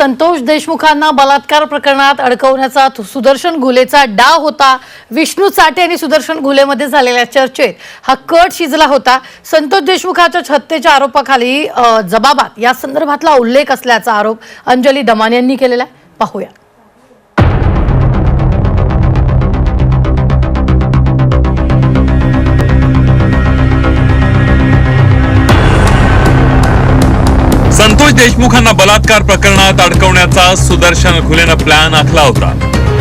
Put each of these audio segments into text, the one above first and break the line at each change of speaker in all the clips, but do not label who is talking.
संतोष देशमुखांना बलात्कार प्रकरणात अडकवण्याचा थु- सुदर्शन घुलेचा डाव होता. विष्णू चाटे आणि सुदर्शन घुलेमध्ये झालेल्या चर्चेत हा कट शिजला होता. संतोष देशमुखाच्या हत्येच्या आरोपाखाली जबाबात या संदर्भातला उल्लेख असल्याचा आरोप अंजली दमान यांनी केलेला आहे. पाहूया.
संतोष देशमुखांना बलात्कार प्रकरणात अडकवण्याचा सुदर्शन खुलेनं प्लॅन आखला होता.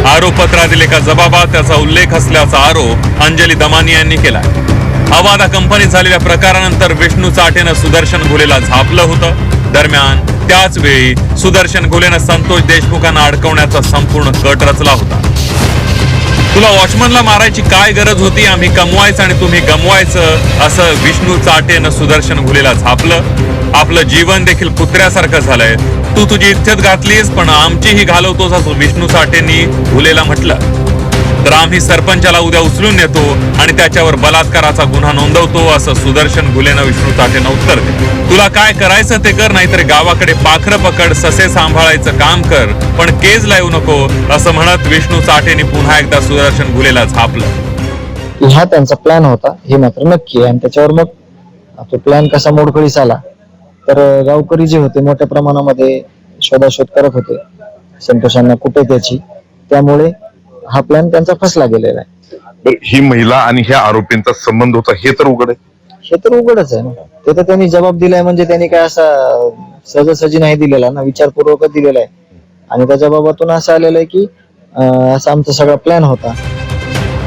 आरोपपत्रातील एका जबाबात त्याचा उल्लेख असल्याचा आरोप अंजली दमानी यांनी केला अवादा कंपनीत झालेल्या प्रकारानंतर विष्णू चाटेनं सुदर्शन घुलेला झापलं होतं. दरम्यान त्याच वेळी सुदर्शन घुलेनं संतोष देशमुखांना अडकवण्याचा संपूर्ण कट रचला होता. तुला वॉचमनला मारायची काय गरज होती? आम्ही कमवायचं आणि तुम्ही गमवायचं असं विष्णू चाटेनं सुदर्शन घुलेला झापलं. आपलं जीवन देखील कुत्र्यासारखं झालंय. तू तुझी इज्जत घातलीस पण आमचीही घालवतोस असं विष्णू चाटेंनी घुलेला म्हटलं. तर आम्ही सरपंचाला उद्या उचलून नेतो आणि त्याच्यावर बलात्काराचा गुन्हा नोंदवतो असं सुदर्शन घुलेनं विष्णू चाटेनं उत्तर दिलं. तुला काय करायचं ते कर नाहीतर गावाकडे पाखरं पकड ससे सांभाळायचं काम कर पण केज लावू नको असं म्हणत विष्णू चाटेने पुन्हा एकदा सुदर्शन घुलेला झापलं.
हा त्यांचा प्लॅन होता हे मात्र नक्की आहे. आणि त्याच्यावर मग तो प्लॅन कसा मोडकळीस आला तर गावकरी जे होते मोठ्या प्रमाणामध्ये शोधाशोध करत होते. संतोषांना कुठे त्याची? त्यामुळे हा प्लॅन त्यांचा फसला गेलेला आहे.
बरं, ही महिला आणि ह्या आरोपींचा संबंध होता हे तर उघड आहे.
हे तर उघडच आहे ना. ते तर त्यांनी जबाब दिलाय म्हणजे त्यांनी काय असा सहजासहजी नाही दिलेला ना विचारपूर्वकच दिलेला आहे. आणि त्या जबाबातून असं आलेलं आहे की अं, असा आमचा सगळा प्लॅन होता.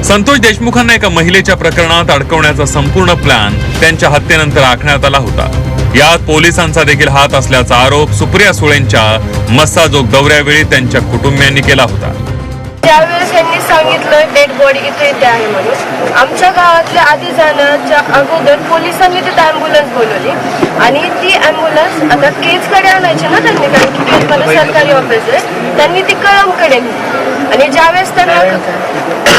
संतोष देशमुखांना एका महिलेच्या प्रकरणात अडकवण्याचा संपूर्ण प्लॅन त्यांच्या हत्येनंतर आखण्यात आला होता. यात पोलिसांचा देखील हात असल्याचा आरोप सुप्रिया सुळेंच्या मस्साजोग दौऱ्यावेळी त्यांच्या कुटुंबियांनी केला होता.
त्यावेळेस यांनी सांगितलं डेड बॉडी इथे इथे आहे म्हणून. आमच्या गावातल्या आधी जाण्याच्या अगोदर पोलिसांनी तिथे अँब्युलन्स बोलवली आणि ती अँब्युलन्स आता केजकडे आणायची ना त्यांनी कारण की केजमध्ये सरकारी ऑफिस आहे. त्यांनी ती कळमकडे आणि ज्यावेळेस त्यांना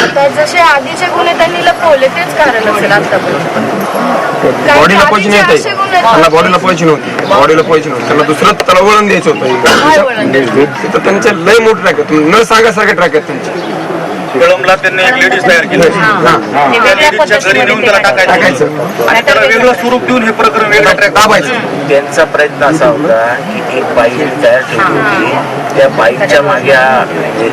आता जसे आधीचे गुन्हे त्यांनी लपवले तेच कारण असेल आतापर्यंत.
नाही त्यांना नव्हते. नव्हते. त्यांना दुसरं त्याला वळण द्यायचं होतं. तर त्यांचे लय मोठे ट्रॅक तुम्ही न सांगासारखे ट्रॅक आहेत त्यांचे.
कळमला त्यांनी एक लेडीज तयार केली.
हा.
ते वेगळ्या
लेडीजच्या घरी नेऊन त्याला टाकायचं. आणि त्याला वेगळं स्वरूप देऊन हे प्रकरण वेगळं ट्रॅक
दाबायचं.
त्यांचा प्रयत्न असा होता की एक बाई तयार ठेवली होती त्या बाईच्या मागे आ- म्हणजे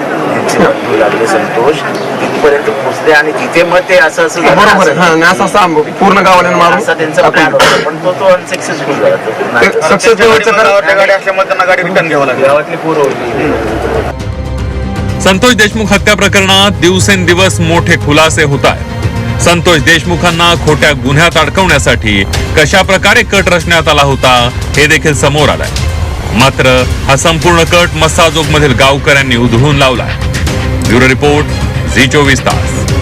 बंधू लागले संतोष तिथपर्यंत पोहोचले आणि तिथे मग ते असं असं
बरोबर आहे.
असं-
हा आणि असं पूर्ण गावाला मारून
असा त्यांचा प्लॅन होता पण तो तो अनसक्सेसफुल झाला. तो.
सक्सेस
गावातल्या गाड्या असल्यामुळे त्यांना गाडी रिटर्न घ्यावं लागली.
गावातली पोरं होती.
संतोष देशमुख हत्या प्रकरणात दिवसेंदिवस मोठे खुलासे होत आहेत. संतोष देशमुखांना खोट्या गुन्ह्यात अडकवण्यासाठी कशा प्रकारे कट रचण्यात आला होता हे देखील समोर आलंय. मात्र हा संपूर्ण कट मस्साजोग मधील गावकऱ्यांनी उधळून लावलाय. ब्युरो रिपोर्ट झी चोवीस तास.